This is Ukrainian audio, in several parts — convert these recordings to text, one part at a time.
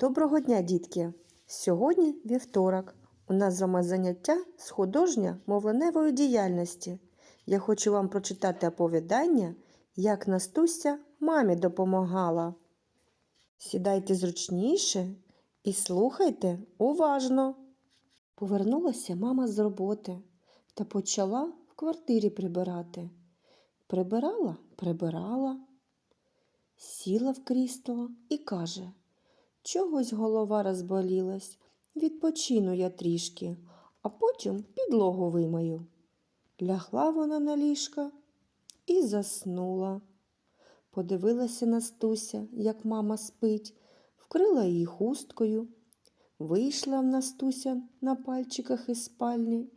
Доброго дня, дітки! Сьогодні вівторок. У нас з вами заняття з художньо-мовленевої діяльності. Я хочу вам прочитати оповідання, як Настуся мамі допомагала. Сідайте зручніше і слухайте уважно. Повернулася мама з роботи та почала в квартирі прибирати. Прибирала, прибирала, сіла в крісло і каже. Чогось голова розболілась. Відпочину я трішки, а потім підлогу вимою. Лягла вона на ліжка і заснула. Подивилася Настуся, як мама спить, вкрила її хусткою. Вийшла в Настуся на пальчиках із спальні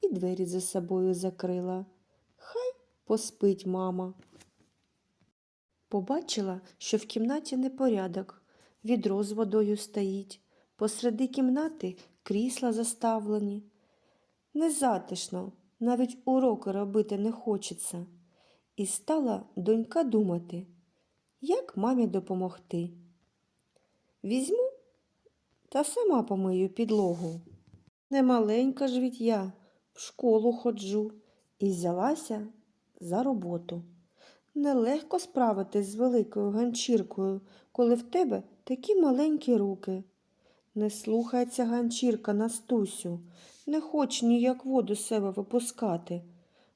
і двері за собою закрила. Хай поспить мама. Побачила, що в кімнаті непорядок відро з водою стоїть, посреди кімнати крісла заставлені. Незатишно, навіть уроки робити не хочеться. І стала донька думати, як мамі допомогти. Візьму та сама помию підлогу. Немаленька ж від я в школу ходжу і взялася за роботу. Нелегко справитись з великою ганчіркою, коли в тебе такі маленькі руки. Не слухається ганчірка Настусю, не хоч ніяк воду себе випускати.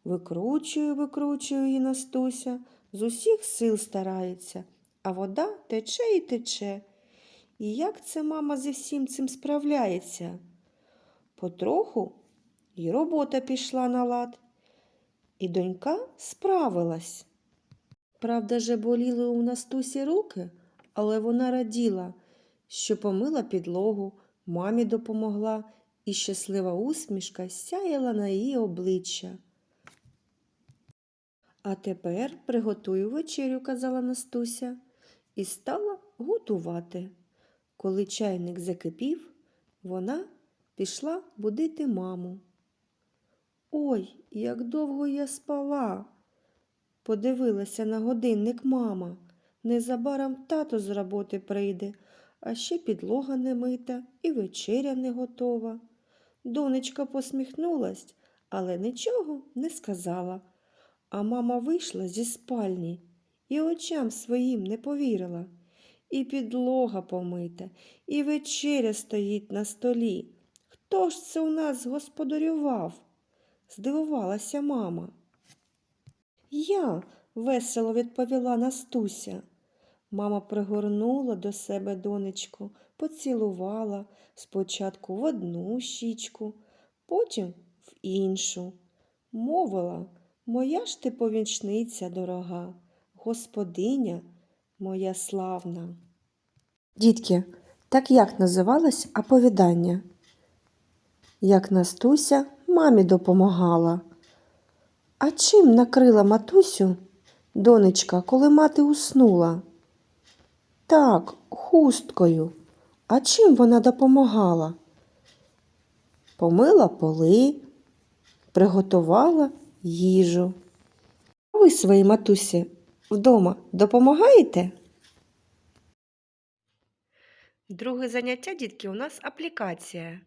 Викручую, викручую її Настуся, з усіх сил старається, а вода тече і тече. І як це мама зі всім цим справляється? Потроху і робота пішла на лад, і донька справилась. Правда же боліли у Настусі руки, але вона раділа, що помила підлогу, мамі допомогла, і щаслива усмішка сяяла на її обличчя. А тепер приготую вечерю, казала Настуся, і стала готувати. Коли чайник закипів, вона пішла будити маму. Ой, як довго я спала. Подивилася на годинник мама. Незабаром тато з роботи прийде, а ще підлога не мита і вечеря не готова. Донечка посміхнулась, але нічого не сказала. А мама вийшла зі спальні і очам своїм не повірила. І підлога помита, і вечеря стоїть на столі. Хто ж це у нас господарював? здивувалася мама. Я, весело відповіла Настуся. Мама пригорнула до себе донечку, поцілувала спочатку в одну щічку, потім в іншу. Мовила, моя ж ти повінчниця дорога, господиня моя славна. Дітки, так як називалось оповідання? Як Настуся мамі допомагала. А чим накрила матусю донечка, коли мати уснула? Так, хусткою. А чим вона допомагала? Помила поли, приготувала їжу. А ви своїй матусі вдома допомагаєте? Друге заняття, дітки, у нас аплікація.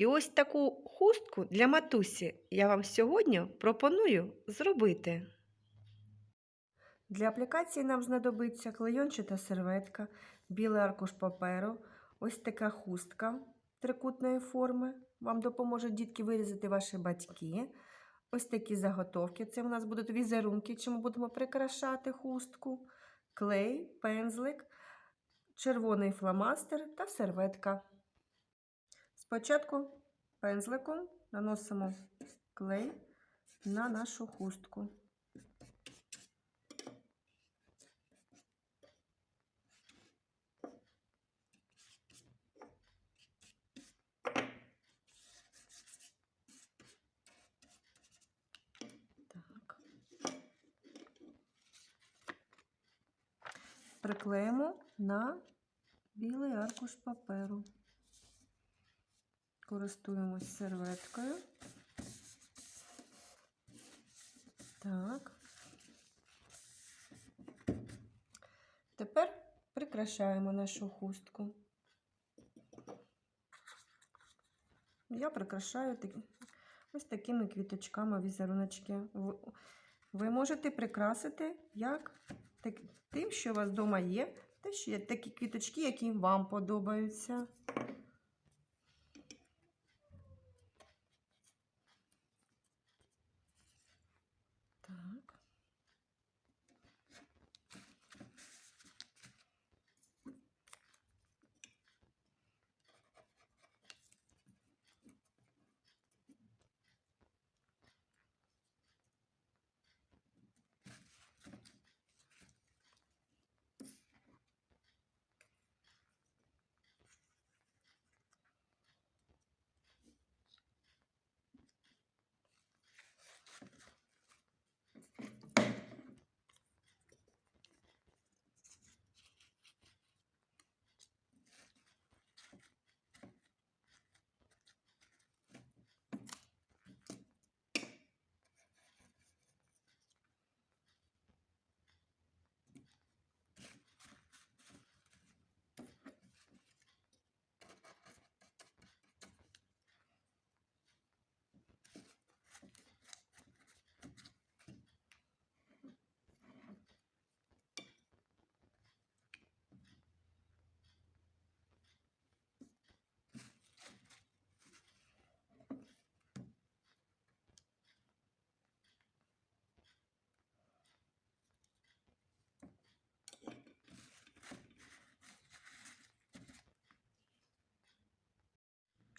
І ось таку хустку для матусі я вам сьогодні пропоную зробити. Для аплікації нам знадобиться клейончата серветка, білий аркуш паперу, ось така хустка трикутної форми. Вам допоможуть дітки вирізати ваші батьки. Ось такі заготовки. Це у нас будуть візерунки, чим ми будемо прикрашати хустку, клей, пензлик, червоний фломастер та серветка. Спочатку пензликом наносимо клей на нашу хустку. Так. Приклеїмо на білий аркуш паперу користуємось серветкою. Так. Тепер прикрашаємо нашу хустку. Я прикрашаю ось такими квіточками візеруночки. Ви можете прикрасити як тим, що у вас вдома є, те, що є такі квіточки, які вам подобаються.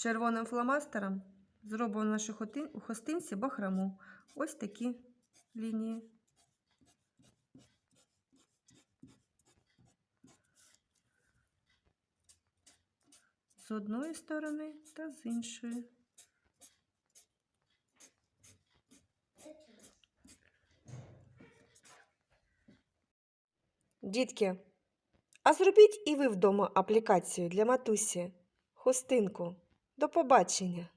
Червоним фломастером зробимо в нашій хоти- у хостинці бахрому. Ось такі лінії. З одної сторони та з іншої. Дітки, а зробіть і ви вдома аплікацію для матусі, хустинку. До побачення!